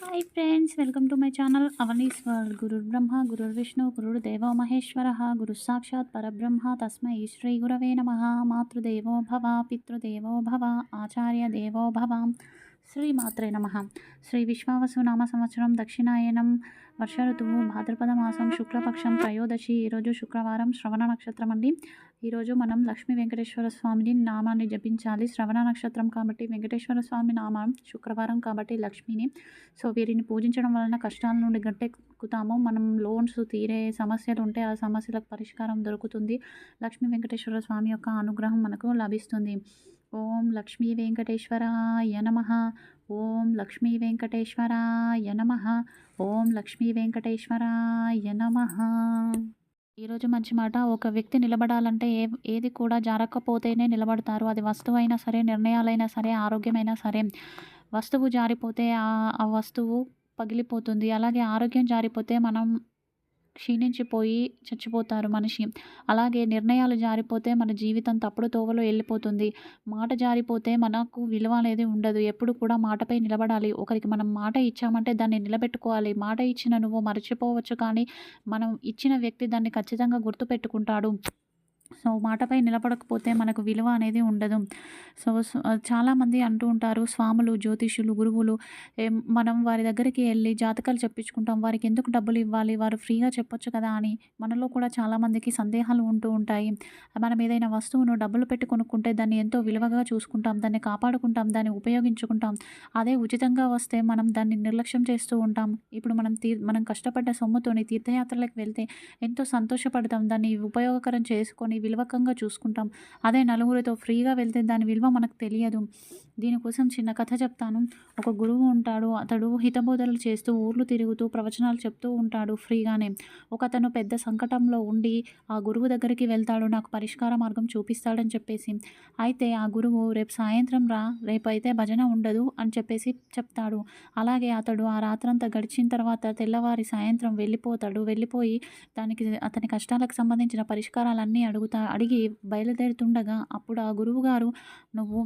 Hi friends welcome to my channel Avani world गुरुर्ब्रह्मा गुरुर्विष्णु गुरुर्देवो महेश्वरः पर्रह्म परब्रह्म श्री गुरव नम मातृदेव भव पितृदेव भव आचार्यदेवो भव శ్రీమాత్రే శ్రీ మాత్రే నమ. శ్రీ విశ్వావసు నామ సంవత్సరం దక్షిణాయనం వర్ష ఋతువు భాద్రపద మాసం శుక్లపక్షం త్రయోదశి ఈరోజు శుక్రవారం శ్రవణ నక్షత్రం అండి. ఈరోజు మనం లక్ష్మీ వెంకటేశ్వర స్వామిని నామాన్ని జపించాలి. శ్రవణ నక్షత్రం కాబట్టి వెంకటేశ్వర స్వామి నామం శుక్రవారం కాబట్టి లక్ష్మిని. సో వీరిని పూజించడం వలన కష్టాల నుండి గట్టెక్కుతాము. మనం లోన్స్ తీరే సమస్యలు ఉంటే ఆ సమస్యలకు పరిష్కారం దొరుకుతుంది. లక్ష్మీ వెంకటేశ్వర స్వామి యొక్క అనుగ్రహం మనకు లభిస్తుంది. ఓం లక్ష్మీ వెంకటేశ్వరాయ నమ. ఓం లక్ష్మీ వెంకటేశ్వరాయ నమ. ఓం లక్ష్మీ వెంకటేశ్వరాయ నమ. ఈరోజు మంచి మాట. ఒక వ్యక్తి నిలబడాలంటే ఏ ఏది కూడా జారకపోతేనే నిలబడతారు. అది వస్తువైనా సరే నిర్ణయాలైనా సరే ఆరోగ్యమైనా సరే. వస్తువు జారిపోతే ఆ వస్తువు పగిలిపోతుంది. అలాగే ఆరోగ్యం జారిపోతే మనం క్షీణించిపోయి చచ్చిపోతారు మనిషి. అలాగే నిర్ణయాలు జారిపోతే మన జీవితం తప్పుడు తోవలో వెళ్ళిపోతుంది. మాట జారిపోతే మనకు విలువ అనేది ఉండదు. ఎప్పుడు కూడా మాటపై నిలబడాలి. ఒకరికి మనం మాట ఇచ్చామంటే దాన్ని నిలబెట్టుకోవాలి. మాట ఇచ్చిన నువ్వు మర్చిపోవచ్చు కానీ మనం ఇచ్చిన వ్యక్తి దాన్ని ఖచ్చితంగా గుర్తుపెట్టుకుంటాడు. సో మాటపై నిలబడకపోతే మనకు విలువ అనేది ఉండదు. సో చాలామంది అంటూ ఉంటారు స్వాములు జ్యోతిషులు గురువులు మనం వారి దగ్గరికి వెళ్ళి జాతకాలు చెప్పించుకుంటాం వారికి ఎందుకు డబ్బులు ఇవ్వాలి వారు ఫ్రీగా చెప్పొచ్చు కదా అని మనలో కూడా చాలామందికి సందేహాలు ఉంటూ ఉంటాయి. మనం ఏదైనా వస్తువును డబ్బులు పెట్టి కొనుక్కుంటే దాన్ని ఎంతో విలువగా చూసుకుంటాం దాన్ని కాపాడుకుంటాం దాన్ని ఉపయోగించుకుంటాం. అదే ఉచితంగా వస్తే మనం దాన్ని నిర్లక్ష్యం చేస్తూ ఉంటాం. ఇప్పుడు మనం తీ మనం కష్టపడ్డ సొమ్ముతోని తీర్థయాత్రలకు వెళ్తే ఎంతో సంతోషపడతాం దాన్ని ఉపయోగకరం చేసుకొని విలువకంగా చూసుకుంటాం. అదే నలుగురితో ఫ్రీగా వెళ్తే దాని విలువ మనకు తెలియదు. దీనికోసం చిన్న కథ చెప్తాను. ఒక గురువు ఉంటాడు. అతడు హితబోధనలు చేస్తూ ఊర్లు తిరుగుతూ ప్రవచనాలు చెప్తూ ఉంటాడు ఫ్రీగానే. ఒక అతను పెద్ద సంకటంలో ఉండి ఆ గురువు దగ్గరికి వెళ్తాడు. నాకు పరిష్కార మార్గం చూపిస్తాడని చెప్పేసి. అయితే ఆ గురువు రేపు సాయంత్రం రా. రేపైతే భజన ఉండదు అని చెప్పేసి చెప్తాడు. అలాగే అతడు ఆ రాత్రంతా గడిచిన తర్వాత తెల్లవారి సాయంత్రం వెళ్ళిపోతాడు. వెళ్ళిపోయి దానికి అతని కష్టాలకు సంబంధించిన పరిష్కారాలన్నీ అడుగుతా అడిగి బయలుదేరుతుండగా అప్పుడు ఆ గురువుగారు నువ్వు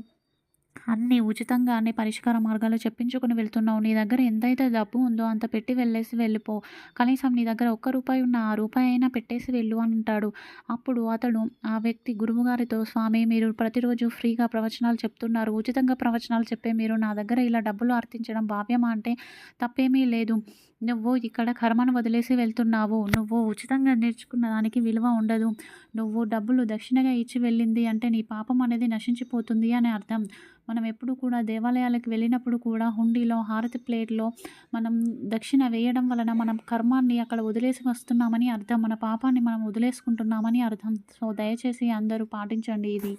అన్నీ ఉచితంగానే పరిష్కార మార్గాలు చెప్పించుకుని వెళ్తున్నావు. నీ దగ్గర ఎంతైతే డబ్బు ఉందో అంత పెట్టి వెళ్ళేసి వెళ్ళిపో. కనీసం నీ దగ్గర ఒక్క రూపాయి ఉన్న ఆ రూపాయి అయినా పెట్టేసి వెళ్ళు అని అంటాడు. అప్పుడు అతడు ఆ వ్యక్తి గురువుగారితో స్వామి మీరు ప్రతిరోజు ఫ్రీగా ప్రవచనాలు చెప్తున్నారు. ఉచితంగా ప్రవచనాలు చెప్పే మీరు నా దగ్గర ఇలా డబ్బులు అర్థించడం భావ్యమా అంటే తప్పేమీ లేదు. నువ్వు ఇక్కడ కర్మను వదిలేసి వెళ్తున్నావు. నువ్వు ఉచితంగా నేర్చుకున్న దానికి విలువ ఉండదు. నువ్వు డబ్బులు దక్షిణగా ఇచ్చి వెళ్ళింది అంటే నీ పాపం అనేది నశించిపోతుంది అని అర్థం. మనం ఎప్పుడు కూడా దేవాలయాలకు వెళ్ళినప్పుడు కూడా హుండీలో హారతి ప్లేట్లో మనం దక్షిణ వేయడం వలన మనం కర్మాన్ని అక్కడ వదిలేసి వస్తున్నామని అర్థం మన పాపాన్ని మనం వదిలేసుకుంటున్నామని అర్థం. సో దయచేసి అందరూ పాటించండి ఇది.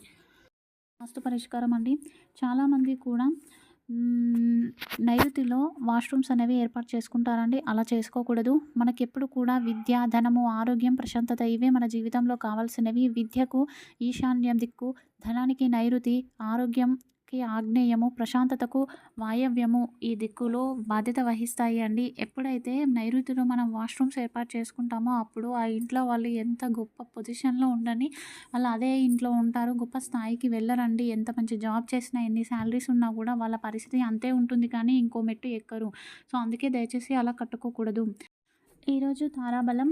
వాస్తు పరిష్కారం అండి. చాలామంది కూడా నైరుతిలో వాష్రూమ్స్ అనేవి ఏర్పాటు చేసుకుంటారండి. అలా చేసుకోకూడదు. మనకి ఎప్పుడు కూడా విద్య ధనము ఆరోగ్యం ప్రశాంతత ఇవే మన జీవితంలో కావాల్సినవి. విద్యకు ఈశాన్యం దిక్కు ధనానికి నైరుతి ఆరోగ్యం కి ఆగ్నేయము ప్రశాంతతకు వాయవ్యము ఈ దిక్కులో బాధ్యత వహిస్తాయి అండి. ఎప్పుడైతే నైరుతిలో మనం వాష్రూమ్స్ ఏర్పాటు చేసుకుంటామో అప్పుడు ఆ ఇంట్లో వాళ్ళు ఎంత గొప్ప పొజిషన్లో ఉండని వాళ్ళు అదే ఇంట్లో ఉంటారు గొప్ప స్థాయికి వెళ్ళరండి. ఎంత మంచి జాబ్ చేసినా ఎన్ని శాలరీస్ ఉన్నా కూడా వాళ్ళ పరిస్థితి అంతే ఉంటుంది కానీ ఇంకో మెట్టు ఎక్కరు. సో అందుకే దయచేసి అలా కట్టుకోకూడదు. ఈరోజు తారాబలం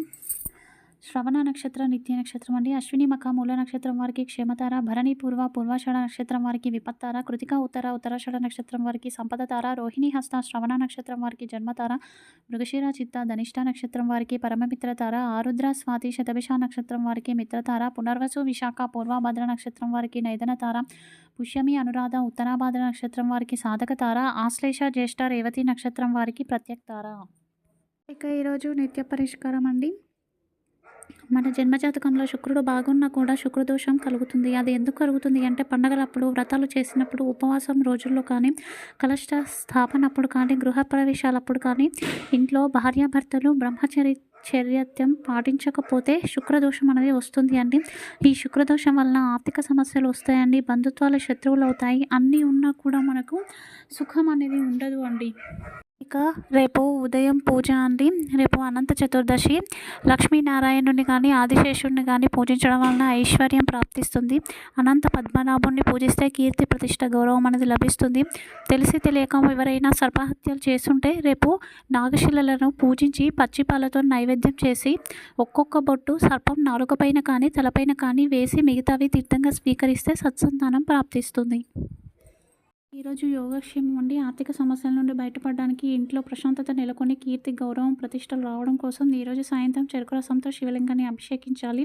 శ్రవణ నక్షత్ర నిత్య నక్షత్రం అండి. అశ్విని మఖ మూల నక్షత్రం వారికి క్షేమతార భరణి పూర్వ పూర్వాషాఢ నక్షత్రం వారికి విపత్తార కృతిక ఉత్తర ఉత్తరాషాఢ నక్షత్రం వారికి సంపద తార రోహిణి హస్త శ్రవణ నక్షత్రం వారికి జన్మతార మృగశిర చిత్త ధనిష్ట నక్షత్రం వారికి పరమమిత్రతార ఆరుద్ర స్వాతి శతభిష నక్షత్రం వారికి మిత్రతార పునర్వసు విశాఖ పూర్వభద్ర నక్షత్రం వారికి నైదనతార పుష్యమి అనురాధ ఉత్తరాభాద్ర నక్షత్రం వారికి సాధకతార ఆశ్లేష జ్యేష్ఠ రేవతి నక్షత్రం వారికి ప్రత్యక్తార. ఇక ఈరోజు నిత్య పరిష్కారం అండి. మన జన్మజాతకంలో శుక్రుడు బాగున్నా కూడా శుక్రదోషం కలుగుతుంది. అది ఎందుకు కలుగుతుంది అంటే పండగలప్పుడు వ్రతాలు చేసినప్పుడు ఉపవాసం రోజుల్లో కానీ కలష్ట స్థాపనప్పుడు కానీ గృహప్రవేశాలప్పుడు కానీ ఇంట్లో భార్యాభర్తలు బ్రహ్మచరి చర్యత్యం పాటించకపోతే శుక్రదోషం అనేది వస్తుంది అండి. ఈ శుక్రదోషం వలన ఆర్థిక సమస్యలు వస్తాయండి బంధుత్వాలు శత్రువులు అవుతాయి. అన్నీ ఉన్నా కూడా మనకు సుఖం అనేది ఉండదు అండి. ఇక రేపు ఉదయం పూజ అండి. రేపు అనంత చతుర్దశి. లక్ష్మీనారాయణుని కానీ ఆదిశేషుడిని కానీ పూజించడం వలన ఐశ్వర్యం ప్రాప్తిస్తుంది. అనంత పద్మనాభుణ్ణి పూజిస్తే కీర్తి ప్రతిష్ట గౌరవం అనేది లభిస్తుంది. తెలిసి తెలియక ఎవరైనా సర్పహత్యలు చేస్తుంటే రేపు నాగశిలలను పూజించి పచ్చిపాలతో నైవేద్యం చేసి ఒక్కొక్క బొట్టు సర్పం నాలుకపైన కానీ తలపైన కానీ వేసి మిగతావి తీర్థంగా స్వీకరిస్తే సత్సంతానం ప్రాప్తిస్తుంది. ఈరోజు యోగక్షేమం ఉండి ఆర్థిక సమస్యల నుండి బయటపడడానికి ఇంట్లో ప్రశాంతత నెలకొని కీర్తి గౌరవం ప్రతిష్టలు రావడం కోసం ఈరోజు సాయంత్రం చెరుకు రసంతో శివలింగాన్ని అభిషేకించాలి.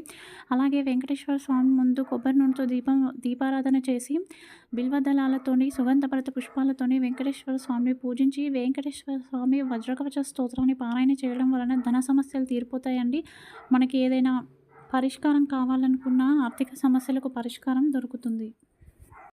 అలాగే వెంకటేశ్వర స్వామి ముందు కొబ్బరి నూనెతో దీపం దీపారాధన చేసి బిల్వదళాలతోని సుగంధభరిత పుష్పాలతోని వెంకటేశ్వర స్వామిని పూజించి వెంకటేశ్వర స్వామి వజ్రకవచ స్తోత్రాన్ని పారాయణ చేయడం వలన ధన సమస్యలు తీరిపోతాయండి. మనకి ఏదైనా పరిష్కారం కావాలనుకున్న ఆర్థిక సమస్యలకు పరిష్కారం దొరుకుతుంది.